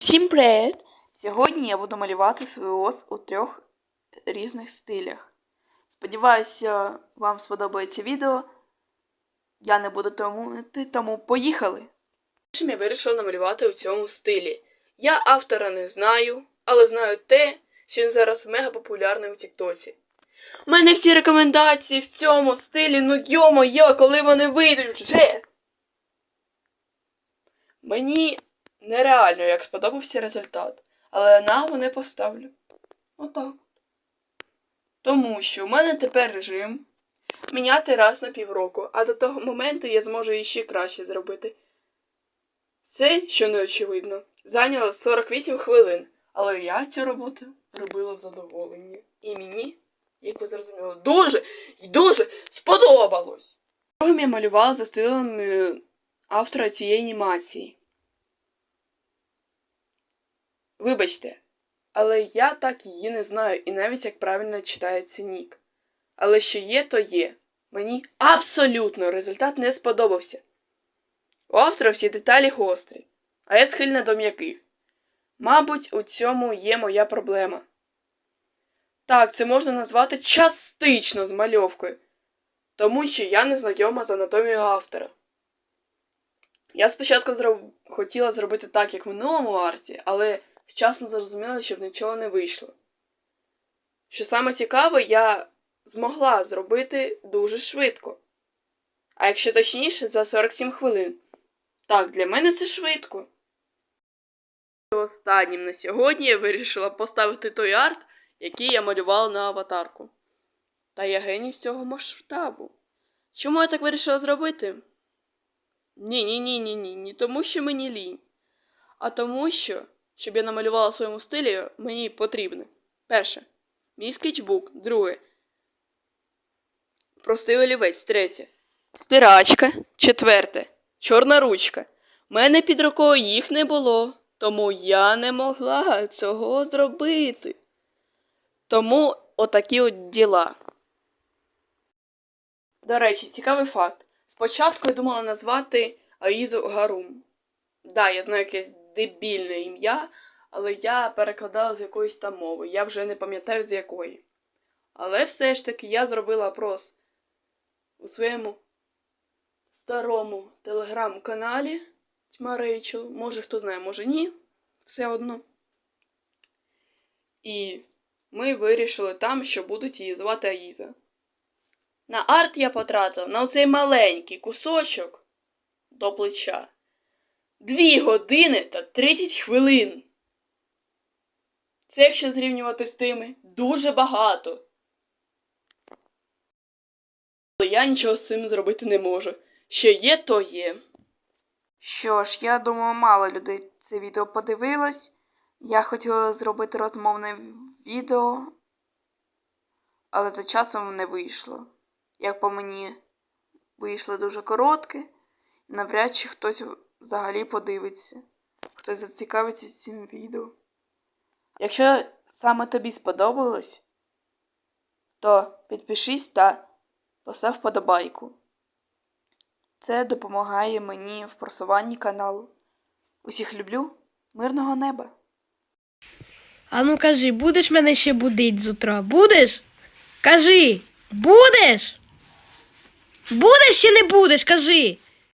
Всім привіт! Сьогодні я буду малювати свій ос у трьох різних стилях. Сподіваюся, вам сподобається відео. Я не буду тому, тому поїхали! Першим я вирішила намалювати у цьому стилі. Я автора не знаю, але знаю те, що він зараз мега популярний у Тіктоці. У мене всі рекомендації в цьому стилі, ну йо-моє, коли вони вийдуть вже. Мені нереально, як сподобався результат, але на не поставлю. Отак. Тому що в мене тепер режим міняти раз на півроку, а до того моменту я зможу іще краще зробити. Це, що не очевидно, зайняло 48 хвилин, але я цю роботу робила в задоволенні. І мені, як ви зрозуміли, дуже і дуже сподобалось. Другим я малювала за стилем е, автора цієї анімації. Вибачте, але я так її не знаю і навіть як правильно читається нік. Але що є, то є. Мені абсолютно результат не сподобався. У автора всі деталі гострі, а я схильна до м'яких. Мабуть, у цьому є моя проблема. Так, це можна назвати частично змальовкою, тому що я не знайома з анатомією автора. Я спочатку зроб... хотіла зробити так, як в минулому арті, але вчасно зрозуміла, щоб нічого не вийшло. Що саме цікаве, я змогла зробити дуже швидко. А якщо точніше, за 47 хвилин. Так, для мене це швидко. Останнім на сьогодні я вирішила поставити той арт, який я малювала на аватарку. Та я геній всього масштабу. Чому я так вирішила зробити? Ні, ні, ні, ні, ні, не тому, що мені лінь, а тому, що, щоб я намалювала в своєму стилі, мені потрібно. Перше. Мій скетчбук. Друге. Простий олівець. Третє. Стирачка. Четверте. Чорна ручка. У мене під рукою їх не було, тому я не могла цього зробити. Тому отакі от діла. До речі, цікавий факт. Спочатку я думала назвати Аїзу Гарум. Да, я знаю якесь дебільне ім'я, але я перекладала з якоїсь там мови. Я вже не пам'ятаю з якої. Але все ж таки я зробила опрос у своєму старому телеграм-каналі Тьма Рейчел. Може хто знає, може ні. Все одно. І ми вирішили там, що будуть її звати Аїза. На арт я потратила на оцей маленький кусочок до плеча. Дві години та 30 хвилин. Це якщо зрівнювати з тими дуже багато. Але я нічого з цим зробити не можу. Що є, то є. Що ж, я думаю, мало людей це відео подивилось. Я хотіла зробити розмовне відео, але за часом не вийшло. Як по мені, вийшло дуже коротке, навряд чи хтось взагалі подивиться, хтось зацікавиться цим відео. Якщо саме тобі сподобалось, то підпишись та постав вподобайку. Це допомагає мені в просуванні каналу. Усіх люблю, мирного неба! А ну кажи, будеш мене ще будить з утра? Будеш? Кажи, будеш? Будеш чи не будеш? Кажи.